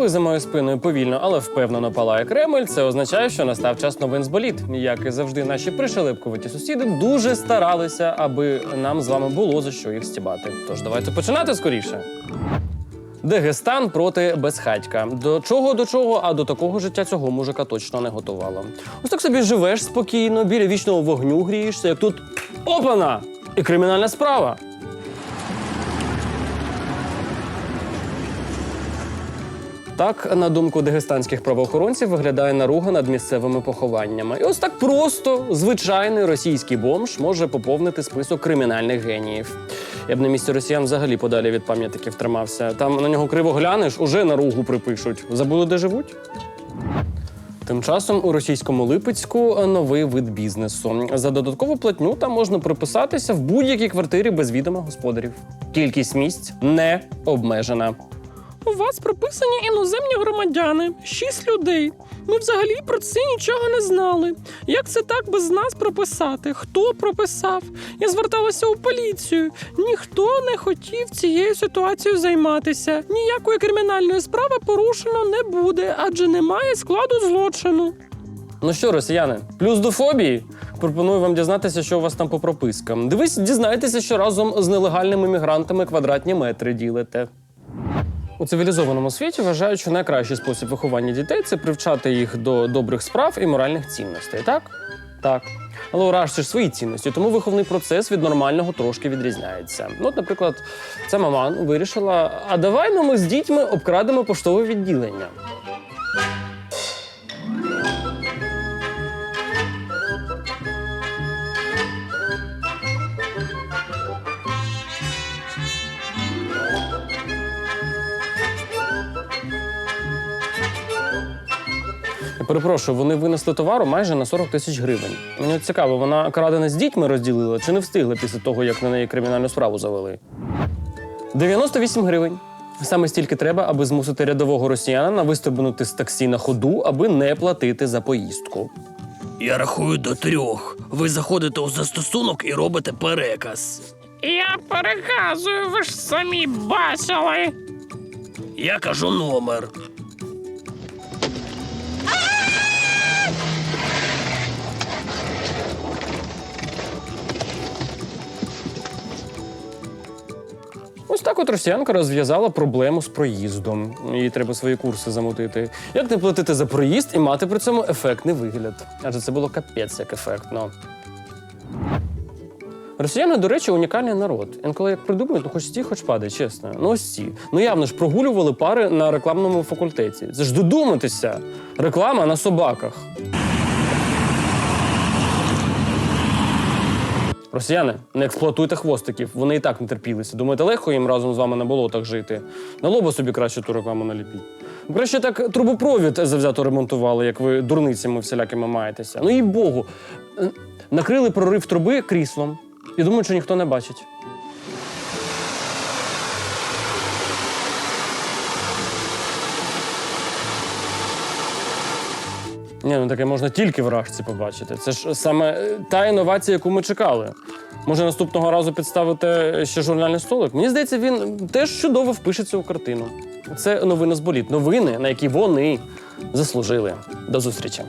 Коли за моєю спиною повільно, але впевнено палає Кремль, це означає, що настав час новин з боліт. Як і завжди, наші пришелепкуваті сусіди дуже старалися, аби нам з вами було за що їх стібати. Тож давайте починати скоріше. Дагестан проти безхатька. До чого до чого, а до такого життя цього мужика точно не готувало. Ось так собі живеш спокійно, біля вічного вогню грієшся, як тут опана! І кримінальна справа. Так, на думку дагестанських правоохоронців, виглядає наруга над місцевими похованнями. І ось так просто звичайний російський бомж може поповнити список кримінальних геніїв. Я б на місці росіян взагалі подалі від пам'ятників тримався. Там на нього криво глянеш, уже наругу припишуть. Забули, де живуть? Тим часом у російському Липецьку новий вид бізнесу. За додаткову платню там можна приписатися в будь-якій квартирі без відома господарів. Кількість місць не обмежена. У вас прописані іноземні громадяни, шість людей. Ми взагалі про це нічого не знали. Як це так без нас прописати? Хто прописав? Я зверталася у поліцію. Ніхто не хотів цією ситуацією займатися. Ніякої кримінальної справи порушено не буде, адже немає складу злочину. Ну що, росіяни, плюс до фобії? Пропоную вам дізнатися, що у вас там по пропискам. Дивись, дізнайтеся, що разом з нелегальними мігрантами квадратні метри ділите. У цивілізованому світі вважають, що найкращий спосіб виховання дітей це привчати їх до добрих справ і моральних цінностей, так? Так. Але у Рашці ж свої цінності, тому виховний процес від нормального трошки відрізняється. Ну, от, наприклад, ця маман вирішила: а давай ну, ми з дітьми обкрадемо поштове відділення. Я перепрошую, вони винесли товару майже на 40 тисяч гривень. Мені от цікаво, вона крадене з дітьми розділила чи не встигла після того, як на неї кримінальну справу завели? 98 гривень. Саме стільки треба, аби змусити рядового росіянина вистрибнути з таксі на ходу, аби не платити за поїздку. Я рахую до трьох. Ви заходите у застосунок і робите переказ. Я переказую, ви ж самі бачили. Я кажу номер. Ось так от росіянка розв'язала проблему з проїздом. Їй треба свої курси замутити. Як не платити за проїзд і мати при цьому ефектний вигляд? Адже це було капець як ефектно. Росіяни, до речі, унікальний народ. Інколи як придумають, ну хоч сті, хоч падай, чесно. Ну ось ці. Ну явно ж прогулювали пари на рекламному факультеті. Це ж додуматися. Реклама на собаках. Росіяни, не експлуатуйте хвостиків, вони і так не терпілися. Думаєте, легко їм разом з вами на болотах жити? На лоба собі краще ту рекламу наліпіть. Краще так трубопровід завзято ремонтували, як ви дурницями всілякими маєтеся. Ну і Богу, е, накрили прорив труби кріслом і думають, що ніхто не бачить. Ні, ну таке можна тільки в рашці побачити. Це ж саме е, та інновація, яку ми чекали. Може, наступного разу підставити ще журнальний столик? Мені здається, він теж чудово впишеться у картину. Це новини з боліт. Новини, на які вони заслужили. До зустрічі.